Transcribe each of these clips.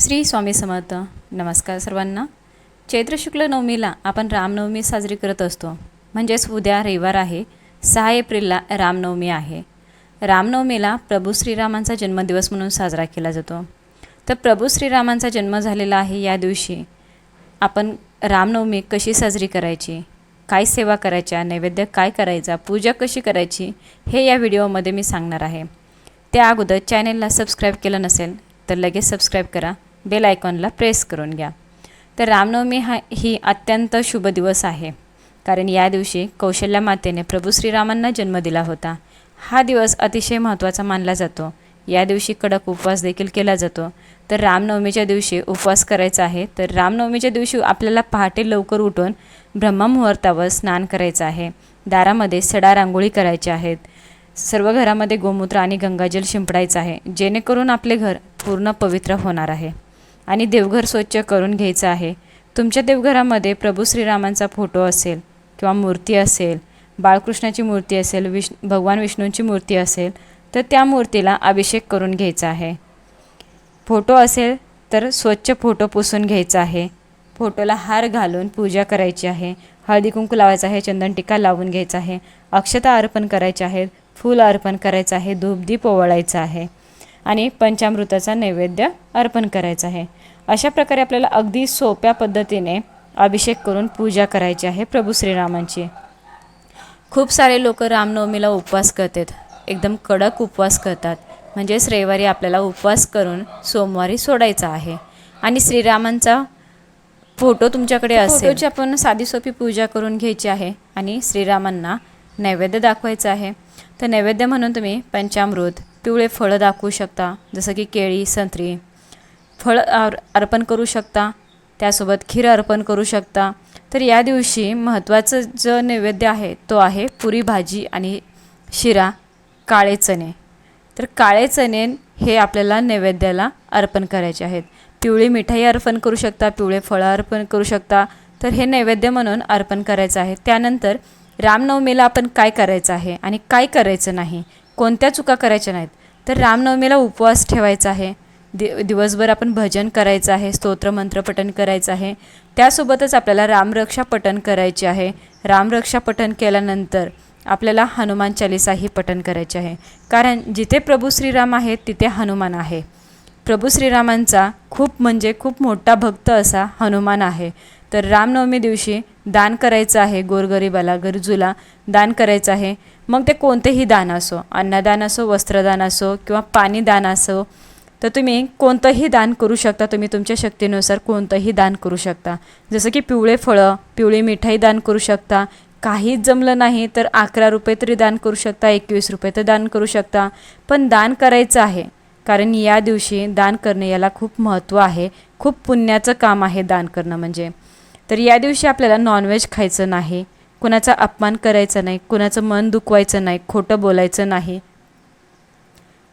श्री स्वामी समर्थ. नमस्कार सर्वांना. चैत्र शुक्ल नवमीला आपण रामनवमी साजरी करत असतो. म्हणजेच उद्या रविवार आहे. सहा एप्रिलला रामनवमी आहे. रामनवमीला प्रभू श्रीरामांचा जन्मदिवस म्हणून साजरा केला जातो. तर प्रभू श्रीरामांचा जन्म झालेला आहे या दिवशी आपण रामनवमी कशी साजरी करायची? काय सेवा करायच्या? नैवेद्य काय करायचा? पूजा कशी करायची? हे या व्हिडिओमध्ये मी सांगणार आहे. त्या अगोदर चॅनेलला सबस्क्राईब केलं नसेल तर लगेच सबस्क्राईब करा. बेल आयकॉनला प्रेस करून घ्या. तर रामनवमी हा ही अत्यंत शुभ दिवस आहे. कारण या दिवशी कौशल्या मातेने प्रभू श्रीरामांना जन्म दिला होता. हा दिवस अतिशय महत्त्वाचा मानला जातो. या दिवशी कडक उपवास देखील केला जातो. तर रामनवमीच्या दिवशी उपवास करायचा आहे. तर रामनवमीच्या दिवशी आपल्याला पहाटे लवकर उठून ब्रह्ममुहूर्तावर स्नान करायचं आहे. दारामध्ये सडा रांगोळी करायच्या आहेत. सर्व घरामध्ये गोमूत्र आणि गंगाजल शिंपडायचं आहे. जेणेकरून आपले घर पूर्ण पवित्र होणार आहे. आणि देवघर स्वच्छ करून घ्यायचं आहे. तुमच्या देवघरामध्ये प्रभू श्रीरामांचा फोटो असेल किंवा मूर्ती असेल बाळकृष्णाची मूर्ती असेल विष भगवान विष्णूंची मूर्ती असेल तर त्या मूर्तीला अभिषेक करून घ्यायचा आहे. फोटो असेल तर स्वच्छ फोटो पुसून घ्यायचा आहे. फोटोला हार घालून पूजा करायची आहे. हळदी कुंकू लावायचं आहे चंदन टिका लावून घ्यायचा आहे. अक्षता अर्पण करायचे आहेत फूल अर्पण करायचं आहे धूपदीप ओवाळायचं आहे. आणि पंचामृताचा नैवेद्य अर्पण करायचं आहे. अशा प्रकारे आपल्याला अगदी सोप्या पद्धतीने अभिषेक करून पूजा करायची आहे प्रभू श्रीरामांची. खूप सारे लोक रामनवमीला उपवास करतात. एकदम कडक उपवास करतात. म्हणजेच रविवारी आपल्याला उपवास करून सोमवारी सोडायचा आहे. आणि श्रीरामांचा फोटो तुमच्याकडे असेल. आपण साधी सोपी पूजा करून घ्यायची आहे आणि श्रीरामांना नैवेद्य दाखवायचं आहे. तर नैवेद्य म्हणून तुम्ही पंचामृत पिवळे फळं दाखवू शकता जसं की केळी संत्री. फळं आर अर्पण करू शकता त्यासोबत खीर अर्पण करू शकता. तर या दिवशी महत्त्वाचं जो नैवेद्य आहे तो आहे पुरी भाजी आणि शिरा काळे चणे. तर काळे चणे हे आपल्याला नैवेद्याला अर्पण करायचे आहेत. पिवळी मिठाई अर्पण करू शकता पिवळे फळं अर्पण करू शकता. तर हे नैवेद्य म्हणून अर्पण करायचं आहे. त्यानंतर रामनवमीला आपण काय करायचं आहे आणि काय करायचं नाही? कोणत्या चुका करायच्या नाहीत? तर रामनवमीला उपवास ठेवायचा आहे. दि दिवसभर आपण भजन करायचं आहे स्तोत्रमंत्र पठण करायचं आहे. त्यासोबतच आपल्याला रामरक्षा पठण करायचे आहे. रामरक्षा पठण केल्यानंतर आपल्याला हनुमान चालिसाही पठण करायचे आहे. कारण जिथे प्रभू श्रीराम आहेत तिथे हनुमान आहे. प्रभू श्रीरामांचा खूप म्हणजे खूप मोठा भक्त असा हनुमान आहे. तर रामनवमी दिवशी दान करायचं आहे गोरगरिबाला गरजूला दान करायचं आहे. मग ते कोणतेही दान असो अन्नदान असो वस्त्रदान असो किंवा पाणी दान असो तर तुम्ही कोणतंही दान करू शकता. तुम्ही तुमच्या शक्तीनुसार कोणतंही दान करू शकता. जसं की पिवळे फळं पिवळी मिठाई दान करू शकता. काहीच जमलं नाही तर अकरा रुपये तरी दान करू शकता एकवीस रुपये तर दान करू शकता. पण दान करायचं आहे कारण या दिवशी दान करणे याला खूप महत्त्व आहे. खूप पुण्याचं काम आहे दान करणं म्हणजे. तर या दिवशी आपल्याला नॉनव्हेज खायचं नाही कुणाचा अपमान करायचा नाही कुणाचं मन दुखवायचं नाही खोटं बोलायचं नाही.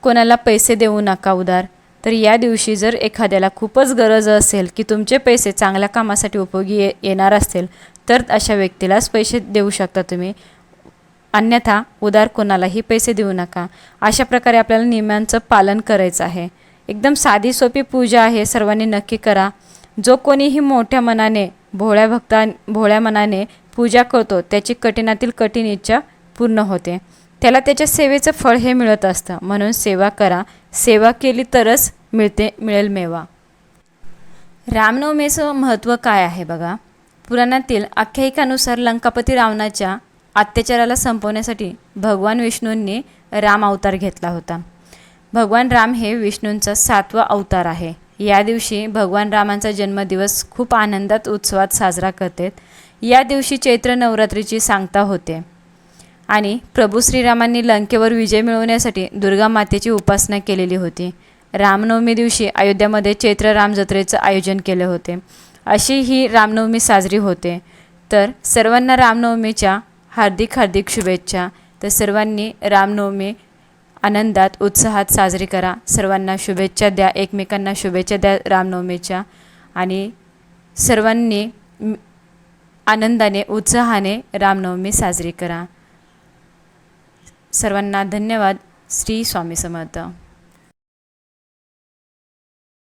कोणाला पैसे देऊ नका उदार. तर या दिवशी जर एखाद्याला खूपच गरज असेल की तुमचे पैसे चांगल्या कामासाठी उपयोगी ये येणार असेल तर अशा व्यक्तीलाच पैसे देऊ शकता तुम्ही. अन्यथा उदार कोणालाही पैसे देऊ नका. अशा प्रकारे आपल्याला नियमांचं पालन करायचं आहे. एकदम साधी सोपी पूजा आहे सर्वांनी नक्की करा. जो कोणीही मोठ्या मनाने भोळ्या भक्ता भोळ्या मनाने पूजा करतो त्याची कठीणातील कठीण इच्छा पूर्ण होते. त्याला त्याच्या सेवेचं फळ हे मिळत असतं. म्हणून सेवा करा. सेवा केली तरच मिळते मिळेल मेवा. रामनवमीचं महत्त्व काय आहे बघा? पुराणातील आख्यायिकानुसार लंकापती रावणाच्या अत्याचाराला संपवण्यासाठी भगवान विष्णूंनी राम अवतार घेतला होता. भगवान राम हे विष्णूंचा सातवा अवतार आहे. या दिवशी भगवान रामांचा जन्मदिवस खूप आनंदात उत्सवात साजरा करतात. या दिवशी चैत्र नवरात्रीची सांगता होते. आणि प्रभू श्रीरामांनी लंकेवर विजय मिळवण्यासाठी दुर्गा मातेची उपासना केलेली होती. रामनवमी दिवशी अयोध्यामध्ये चैत्र राम जत्रेचं आयोजन केले होते. अशी ही रामनवमी साजरी होते. तर सर्वांना रामनवमीच्या हार्दिक हार्दिक शुभेच्छा. तर सर्वांनी रामनवमी आनंदात उत्साहात साजरी करा. सर्वांना शुभेच्छा द्या. एकमेकांना शुभेच्छा द्या रामनवमीच्या. आणि सर्वांनी आनंदाने उत्साहाने रामनवमी साजरी करा. सर्वांना धन्यवाद. श्री स्वामी समर्थ.